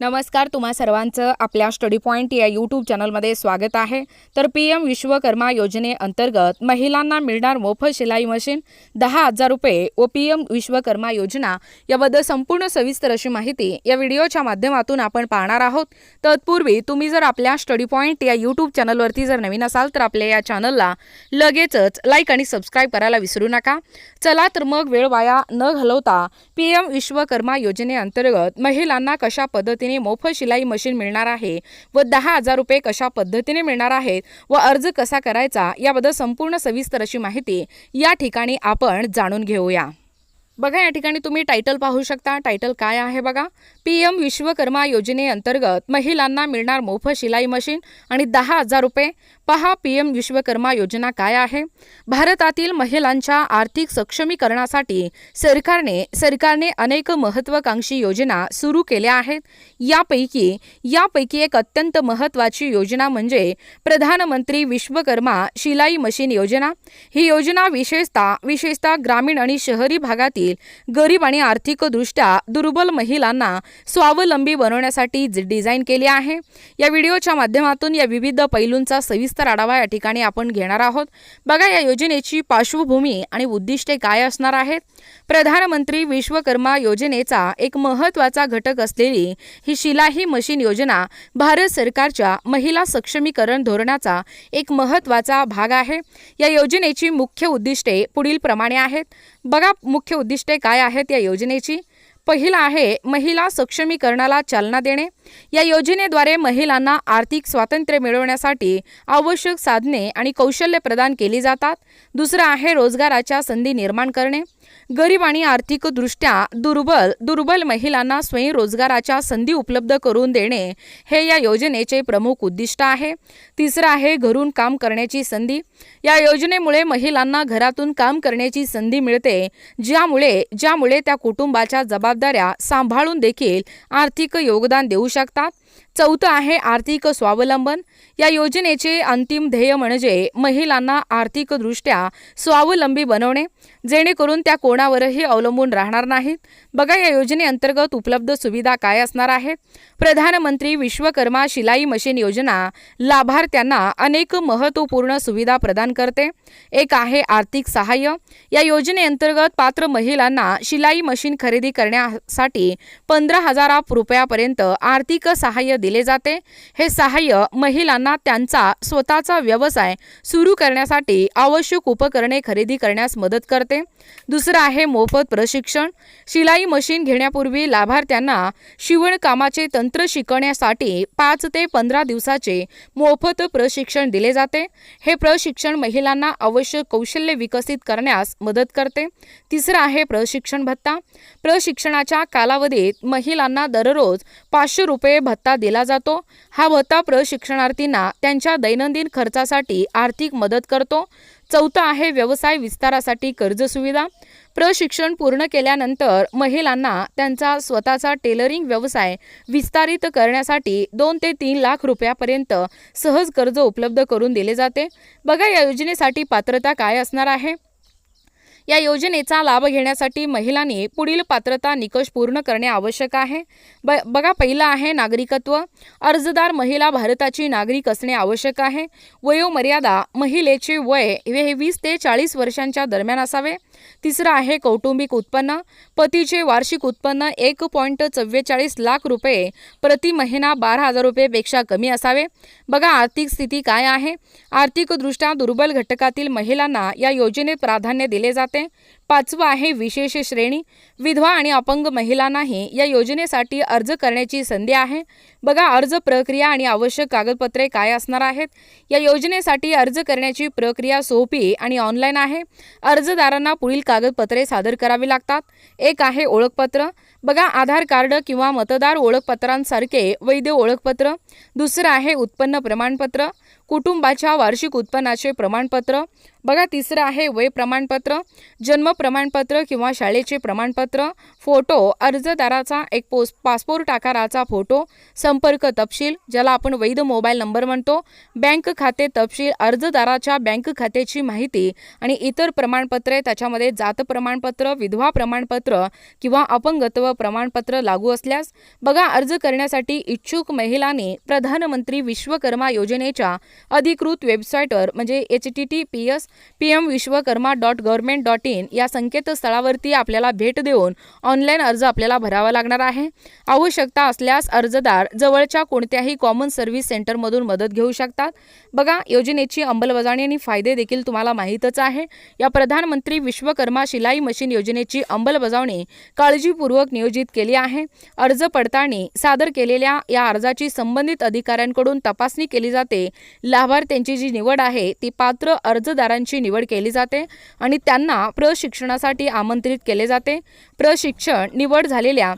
नमस्कार तुम्हा सर्वांचं आपल्या स्टडी पॉईंट या यूट्यूब चॅनलमध्ये स्वागत आहे. तर पी एम विश्वकर्मा योजनेअंतर्गत महिलांना मिळणार मोफत शिलाई मशीन दहा हजार रुपये व पी एम विश्वकर्मा योजना याबद्दल संपूर्ण सविस्तर अशी माहिती या व्हिडिओच्या माध्यमातून आपण पाहणार आहोत. तत्पूर्वी तुम्ही जर आपल्या स्टडी पॉईंट या यूट्यूब चॅनलवरती जर नवीन असाल तर आपल्या या चॅनलला लगेचच लाईक आणि सबस्क्राईब करायला विसरू नका. चला तर मग वेळ वाया न घालवता पी एम विश्वकर्मा योजनेअंतर्गत महिलांना कशा पद्धतीने मोफत शिलाई मशीन मिळणार आहे व दहा हजार रुपये कशा पद्धतीने मिळणार आहेत व अर्ज कसा करायचा याबद्दल संपूर्ण सविस्तर अशी माहिती या ठिकाणी आपण जाणून घेऊया. बघा या ठिकाणी तुम्ही टायटल पाहू शकता. टायटल काय आहे बघा? पी एम विश्वकर्मा योजनेअंतर्गत महिलांना मिळणार मोफत शिलाई मशीन आणि दहा हजार रुपये. पहा पी एम विश्वकर्मा योजना काय आहे? भारतातील महिलांच्या आर्थिक सक्षमीकरणासाठी सरकारने सरकारने अनेक महत्त्वाकांक्षी योजना सुरू केल्या आहेत. यापैकी यापैकी एक अत्यंत महत्त्वाची योजना म्हणजे प्रधानमंत्री विश्वकर्मा शिलाई मशीन योजना. ही योजना विशेषतः विशेषतः ग्रामीण आणि शहरी भागातील गरीब आणि आर्थिकदृष्ट्या दुर्बल महिलांना स्वावलंबी बनवण्यासाठी डिझाईन केली आहे. या व्हिडिओच्या माध्यमातून या विविध पैलूंचा सविस्तर आढावा या ठिकाणी आपण घेणार आहोत. बघा या योजनेची पार्श्वभूमी आणि उद्दिष्टे काय असणार आहेत? प्रधानमंत्री विश्वकर्मा योजनेचा एक महत्त्वाचा घटक असलेली ही शिलाई मशीन योजना भारत सरकारच्या महिला सक्षमीकरण धोरणाचा एक महत्त्वाचा भाग आहे. या योजनेची मुख्य उद्दिष्टे पुढील प्रमाणे आहेत. बघा मुख्य उद्दिष्ट काय आहेत या योजनेची? पहिलं आहे महिला सक्षमीकरणाला चालना देणे. या योजनेद्वारे महिलांना आर्थिक स्वातंत्र्य मिळवण्यासाठी आवश्यक साधने आणि कौशल्य प्रदान केली जातात. दुसरं आहे रोजगाराच्या संधी निर्माण करणे. गरीब आणि आर्थिकदृष्ट्या दुर्बल दुर्बल महिलांना स्वयंरोजगाराच्या संधी उपलब्ध करून देणे हे या योजनेचे प्रमुख उद्दिष्ट आहे. तिसरं आहे घरून काम करण्याची संधी. या योजनेमुळे महिलांना घरातून काम करण्याची संधी मिळते ज्यामुळे ज्यामुळे त्या कुटुंबाच्या जबाबदाऱ्या सांभाळून देखील आर्थिक योगदान देऊ शकतात. शकतात चौथं आहे आर्थिक स्वावलंबन. या योजनेचे अंतिम ध्येय म्हणजे महिलांना आर्थिकदृष्ट्या स्वावलंबी बनवणे जेणेकरून त्या कोणावरही अवलंबून राहणार नाहीत. बघा या योजनेअंतर्गत उपलब्ध सुविधा काय असणार आहेत प्रधानमंत्री विश्वकर्मा शिलाई मशीन योजना लाभार्थ्यांना अनेक महत्त्वपूर्ण सुविधा प्रदान करते. एक आहे आर्थिक सहाय्य. या योजनेअंतर्गत पात्र महिलांना शिलाई मशीन खरेदी करण्यासाठी पंधरा हजार रुपयापर्यंत आर्थिक सहाय्य दिले जाते. हे सहाय्य महिलांना त्यांचा स्वतःचा व्यवसाय सुरू करण्यासाठी आवश्यक उपकरणे खरेदी करण्यास मदत करते. दुसरं आहे मोफत प्रशिक्षण. शिलाई मशीन घेण्यापूर्वी लाभार्थ्यांना शिवणकामाचे तंत्र शिकण्यासाठी पाच ते पंधरा दिवसाचे मोफत प्रशिक्षण दिले जाते. हे प्रशिक्षण महिलांना आवश्यक कौशल्य विकसित करण्यास मदत करते. तिसरं आहे प्रशिक्षण भत्ता. प्रशिक्षणाच्या कालावधीत महिलांना दररोज पाचशे रुपये भत्ता दिला जातो. हा भत्ता प्रशिक्षणार्थींना त्यांच्या दैनंदिन खर्चासाठी आर्थिक मदत करतो. चौथं आहे व्यवसाय विस्तारासाठी कर्ज सुविधा. प्रशिक्षण पूर्ण केल्यानंतर महिलांना त्यांचा स्वतःचा टेलरिंग व्यवसाय विस्तारित करण्यासाठी दोन ते तीन लाख रुपयापर्यंत सहज कर्ज उपलब्ध करून दिले जाते. बघा या योजनेसाठी पात्रता काय असणार आहे? या योजनेचा लाभ घेण्यासाठी महिलांनी पुढील पात्रता निकष पूर्ण करणे आवश्यक आहे. ब बघा पहिलं आहे नागरिकत्व. अर्जदार महिला भारताची नागरिक असणे आवश्यक आहे. वयोमर्यादा महिलेचे वय हे वीस ते चाळीस वर्षांच्या दरम्यान असावे. तिसरं आहे कौटुंबिक उत्पन्न. पतीचे वार्षिक उत्पन्न एक पॉईंट चव्वेचाळीस लाख रुपये प्रति महिना बारा हजार रुपयेपेक्षा कमी असावे. बघा आर्थिक स्थिती काय आहे. आर्थिकदृष्ट्या दुर्बल घटकातील महिलांना या योजनेत प्राधान्य दिले जाते. पाचवं आहे विशेष श्रेणी. विधवा आणि अपंग महिलांनाही या योजनेसाठी अर्ज करण्याची संधी आहे. बघा अर्ज प्रक्रिया आणि आवश्यक कागदपत्रे काय असणार आहेत? या योजनेसाठी अर्ज करण्याची प्रक्रिया सोपी आणि ऑनलाईन आहे. अर्जदारांना पुढील कागदपत्रे सादर करावी लागतात. एक आहे ओळखपत्र. बघा आधार कार्ड किंवा मतदार ओळखपत्रांसारखे वैध ओळखपत्र. दुसरं आहे उत्पन्न प्रमाणपत्र. कुटुंबाच्या वार्षिक उत्पन्नाचे प्रमाणपत्र. बघा तिसरं आहे वय प्रमाणपत्र जन्म प्रमाणपत्र किंवा शाळेचे प्रमाणपत्र फोटो अर्जदाराचा एक पोस पासपोर्ट आकाराचा फोटो संपर्क तपशील ज्याला आपण वैध मोबाईल नंबर म्हणतो बँक खाते तपशील अर्जदाराच्या बँक खात्याची माहिती आणि इतर प्रमाणपत्रे त्याच्यामध्ये जात प्रमाणपत्र विधवा प्रमाणपत्र किंवा अपंगत्व प्रमाणपत्र लागू असल्यास बघा अर्ज करण्यासाठी इच्छुक महिलांनी प्रधानमंत्री विश्वकर्मा योजनेच्या अधिकृत वेबसाईटवर म्हणजे H T T P S P M Vishwakarma dot government dot in या संकेतस्थळावरती आपल्याला भेट देऊन ऑनलाईन अर्ज आपल्याला भरावा लागणार आहे. आवश्यकता असल्यास अर्जदार जवळच्या कोणत्याही कॉमन सर्व्हिस सेंटरमधून मदत घेऊ शकतात. बघा योजनेची अंमलबजावणी आणि फायदे देखील तुम्हाला माहीतच आहे. या प्रधानमंत्री विश्वकर्मा शिलाई मशीन योजनेची अंमलबजावणी काळजीपूर्वक नियोजित केली आहे. अर्ज पडताळणी सादर केलेल्या या अर्जाची संबंधित अधिकाऱ्यांकडून तपासणी केली जाते. लाभार्थ्यांची जी निवड आहे ती पात्र अर्जदारांची निवड केली जाते आणि त्यांना प्रशिक्षणासाठी आमंत्रित केले जाते. प्रशिक्षण निवड झालेल्या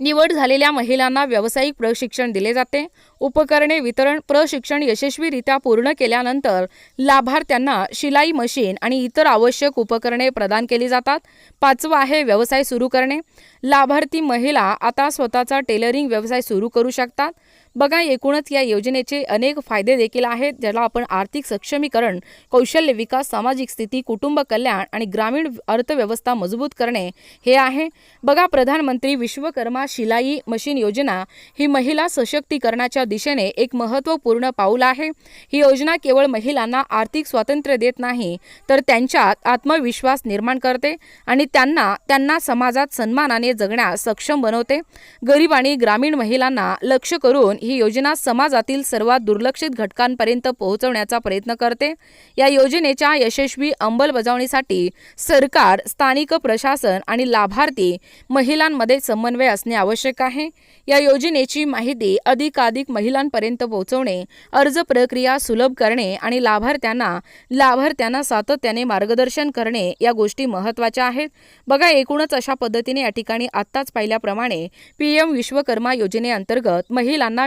निवड झालेल्या महिलांना व्यावसायिक प्रशिक्षण दिले जाते. उपकरणे वितरण प्रशिक्षण यशस्वीरित्या पूर्ण केल्यानंतर लाभार्थ्यांना शिलाई मशीन आणि इतर आवश्यक उपकरणे प्रदान केली जातात. पाचवं आहे व्यवसाय सुरू करणे. लाभार्थी महिला आता स्वतःचा टेलरिंग व्यवसाय सुरू करू शकतात. बघा एकूणच या योजनेचे अनेक फायदे देखील आहेत ज्याला आपण आर्थिक सक्षमीकरण कौशल्य विकास सामाजिक स्थिती कुटुंब कल्याण आणि ग्रामीण अर्थव्यवस्था मजबूत करणे हे आहे. बघा प्रधानमंत्री विश्वकर्मा शिलाई मशीन योजना ही महिला सशक्तीकरणाच्या दिशेने एक महत्त्वपूर्ण पाऊल आहे. ही योजना केवळ महिलांना आर्थिक स्वातंत्र्य देत नाही तर त्यांच्यात आत्मविश्वास निर्माण करते आणि त्यांना त्यांना समाजात सन्मानाने जगण्यास सक्षम बनवते. गरीब आणि ग्रामीण महिलांना लक्ष करून ही योजना समाजातील सर्वात दुर्लक्षित घटकांपर्यंत पोहोचवण्याचा प्रयत्न करते. या योजनेच्या यशस्वी अंमलबजावणीसाठी सरकार स्थानिक प्रशासन आणि लाभार्थी महिलांमध्ये समन्वय असणे आवश्यक आहे. या योजनेची माहिती अधिकाधिक महिलांपर्यंत पोहोचवणे अर्ज प्रक्रिया सुलभ करणे आणि लाभार्थ्यांना लाभार्थ्यांना सातत्याने मार्गदर्शन करणे या गोष्टी महत्त्वाच्या आहेत. बघा एकूणच अशा पद्धतीने या ठिकाणी आत्ताच पाहिल्याप्रमाणे पी एम विश्वकर्मा योजनेअंतर्गत महिलांना